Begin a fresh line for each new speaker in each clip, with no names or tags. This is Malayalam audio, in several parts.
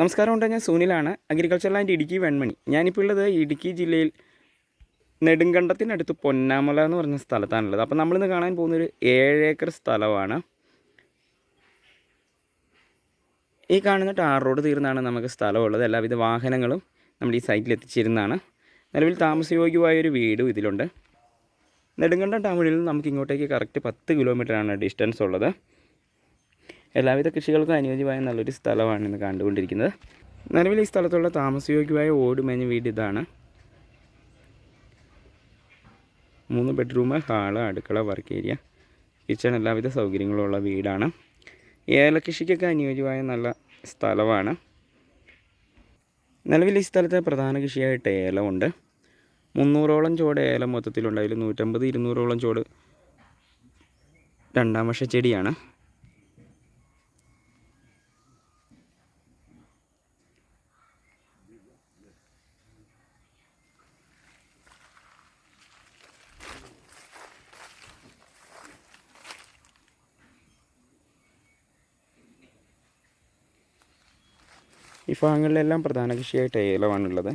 നമസ്കാരം ഉണ്ട് ഞാൻ സുനിലാണ് അഗ്രികൾച്ചർ ലാൻഡ് ഇടുക്കി വെൺമണി. ഞാനിപ്പോൾ ഉള്ളത് ഇടുക്കി ജില്ലയിൽ നെടുങ്കണ്ടത്തിനടുത്ത് പൊന്നാമല എന്ന് പറഞ്ഞ സ്ഥലത്താണുള്ളത്. അപ്പോൾ നമ്മളിന്ന് കാണാൻ പോകുന്നൊരു ഏഴ് ഏക്കർ സ്ഥലമാണ്. ഈ കാണുന്ന ടാർ റോഡ് തീർന്നാണ് നമുക്ക് സ്ഥലമുള്ളത്. എല്ലാവിധ വാഹനങ്ങളും നമ്മൾ ഈ സൈറ്റിൽ എത്തിച്ചിരുന്നതാണ്. നിലവിൽ താമസയോഗ്യമായൊരു വീടും ഇതിലുണ്ട്. നെടുങ്കണ്ടം ടൗണിൽ നിന്ന് നമുക്ക് ഇങ്ങോട്ടേക്ക് കറക്റ്റ് പത്ത് കിലോമീറ്ററാണ് ഡിസ്റ്റൻസ് ഉള്ളത്. എല്ലാവിധ കൃഷികൾക്കും അനുയോജ്യമായ നല്ലൊരു സ്ഥലമാണ് ഇന്ന് കണ്ടുകൊണ്ടിരിക്കുന്നത്. നിലവിൽ ഈ സ്ഥലത്തുള്ള താമസയോഗ്യമായ ഓട് മേഞ്ഞ വീട് ഇതാണ്. മൂന്ന് ബെഡ്റൂം ഹാൾ അടുക്കള വർക്ക് ഏരിയ കിച്ചൺ എല്ലാവിധ സൗകര്യങ്ങളുള്ള വീടാണ്. ഏലകൃഷിക്കൊക്കെ അനുയോജ്യമായ നല്ല സ്ഥലമാണ്. നിലവിൽ ഈ സ്ഥലത്തെ പ്രധാന കൃഷിയായിട്ട് ഏലമുണ്ട്. മുന്നൂറോളം ചോട് ഏലം മൊത്തത്തിലുണ്ട്. അതിൽ നൂറ്റമ്പത് ഇരുന്നൂറോളം ചോട് രണ്ടാം വർഷ ചെടിയാണ്. ഈ ഭാഗങ്ങളിലെല്ലാം പ്രധാന കൃഷിയായിട്ട് ഏലമാണുള്ളത്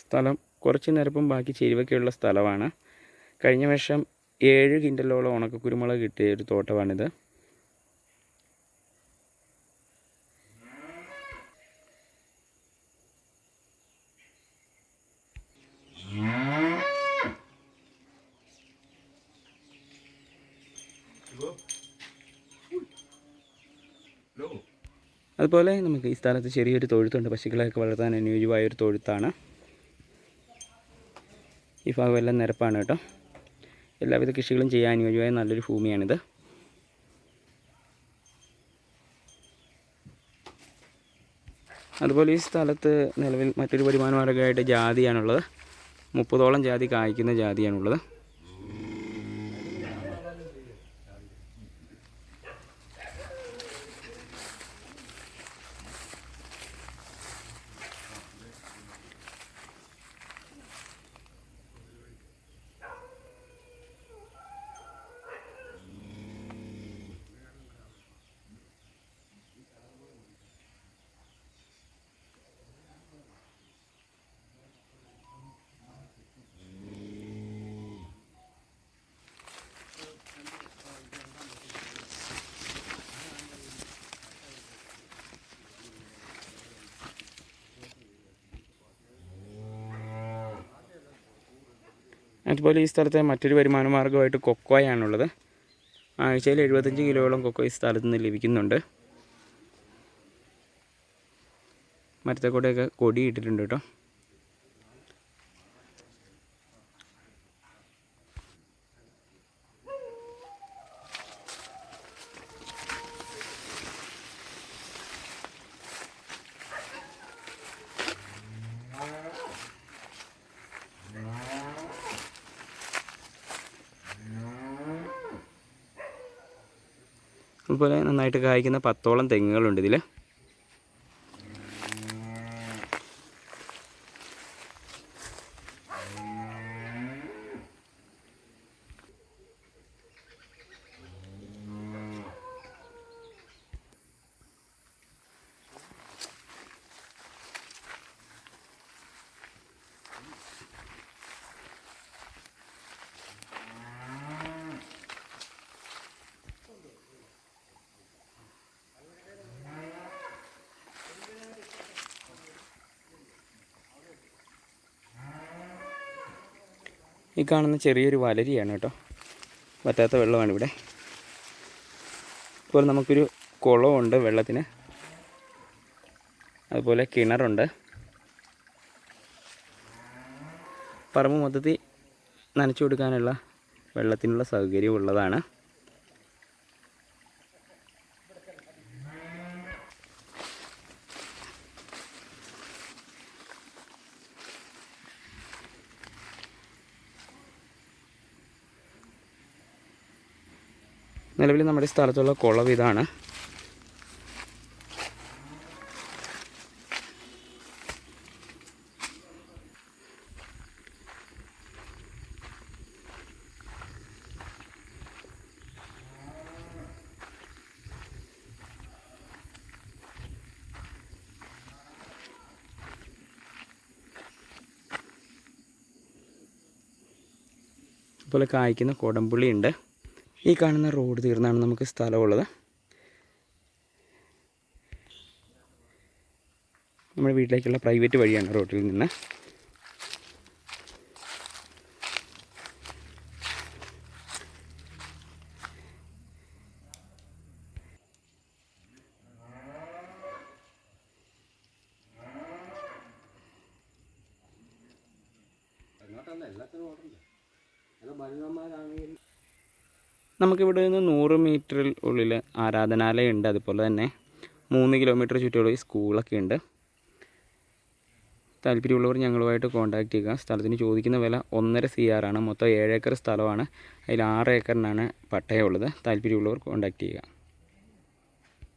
സ്ഥലം കുറച്ച് നിരപ്പും ബാക്കി ചെരുവൊക്കെയുള്ള സ്ഥലമാണ്. കഴിഞ്ഞ വർഷം ഏഴ് കിൻഡലോളം ഉണക്ക കുരുമുളക് കിട്ടിയ ഒരു തോട്ടമാണിത്. അതുപോലെ നമുക്ക് ഈ സ്ഥലത്ത് ചെറിയൊരു തൊഴുത്തുണ്ട്. പശുക്കളെയൊക്കെ വളർത്താൻ അനുയോജ്യമായ ഒരു തൊഴുത്താണ്. ഈ ഭാഗമെല്ലാം നിരപ്പാണ് കേട്ടോ. എല്ലാവിധ കൃഷികളും ചെയ്യാൻ അനുയോജ്യമായ നല്ലൊരു ഭൂമിയാണിത്. അതുപോലെ ഈ സ്ഥലത്ത് നിലവിൽ മറ്റൊരു വരുമാന മാർഗമായിട്ട് ജാതിയാണുള്ളത്. മുപ്പതോളം ജാതി കായ്ക്കുന്ന ജാതിയാണുള്ളത്. അതുപോലെ ഈ സ്ഥലത്തെ മറ്റൊരു വരുമാന മാർഗമായിട്ട് കൊക്കോയാണുള്ളത്. ആഴ്ചയിൽ എഴുപത്തഞ്ച് കിലോയോളം കൊക്കോ ഈ സ്ഥലത്ത് നിന്ന് ലഭിക്കുന്നുണ്ട്. മരത്തെ കൂടെയൊക്കെ കൊടി ഇട്ടിട്ടുണ്ട് കേട്ടോ. അതുപോലെ നന്നായിട്ട് കായ്ക്കുന്ന പത്തോളം തെങ്ങുകളുണ്ട് ഇതിൽ ഈ കാണുന്ന ചെറിയൊരു വലരിയാണ് കേട്ടോ. വറ്റാത്ത വെള്ളമാണ് ഇവിടെ. അതുപോലെ നമുക്കൊരു കുളമുണ്ട് വെള്ളത്തിന്. അതുപോലെ കിണറുണ്ട്. പറമ്പ് മൊത്തത്തിൽ നനച്ചു കൊടുക്കാനുള്ള വെള്ളത്തിനുള്ള സൗകര്യം ഉള്ളതാണ് നിലവിൽ നമ്മുടെ സ്ഥലത്തുള്ള കുളവ് ഇതാണ്. അതുപോലെ കായ്ക്കുന്ന കോടമ്പുള്ളി ഉണ്ട് ഈ കാണുന്ന റോഡ് തീർന്നാണ് നമുക്ക് സ്ഥലമുള്ളത്. നമ്മുടെ വീട്ടിലേക്കുള്ള പ്രൈവറ്റ് വഴിയാണ് റോഡിൽ നിന്ന്. നമുക്കിവിടെ നിന്ന് നൂറ് മീറ്ററിൽ ഉള്ളിൽ ആരാധനാലയം ഉണ്ട് അതുപോലെ തന്നെ മൂന്ന് കിലോമീറ്റർ ചുറ്റളവിൽ സ്കൂളൊക്കെ ഉണ്ട്. താല്പര്യമുള്ളവർ ഞങ്ങളുമായിട്ട് കോൺടാക്റ്റ് ചെയ്യുക. സ്ഥലത്തിന് ചോദിക്കുന്ന വില ഒന്നര സി ആറാണ് മൊത്തം ഏഴേക്കർ സ്ഥലമാണ്. അതിൽ ആറ് ഏക്കറിനാണ് പട്ടയമുള്ളത്. താല്പര്യമുള്ളവർ കോൺടാക്റ്റ് ചെയ്യുക.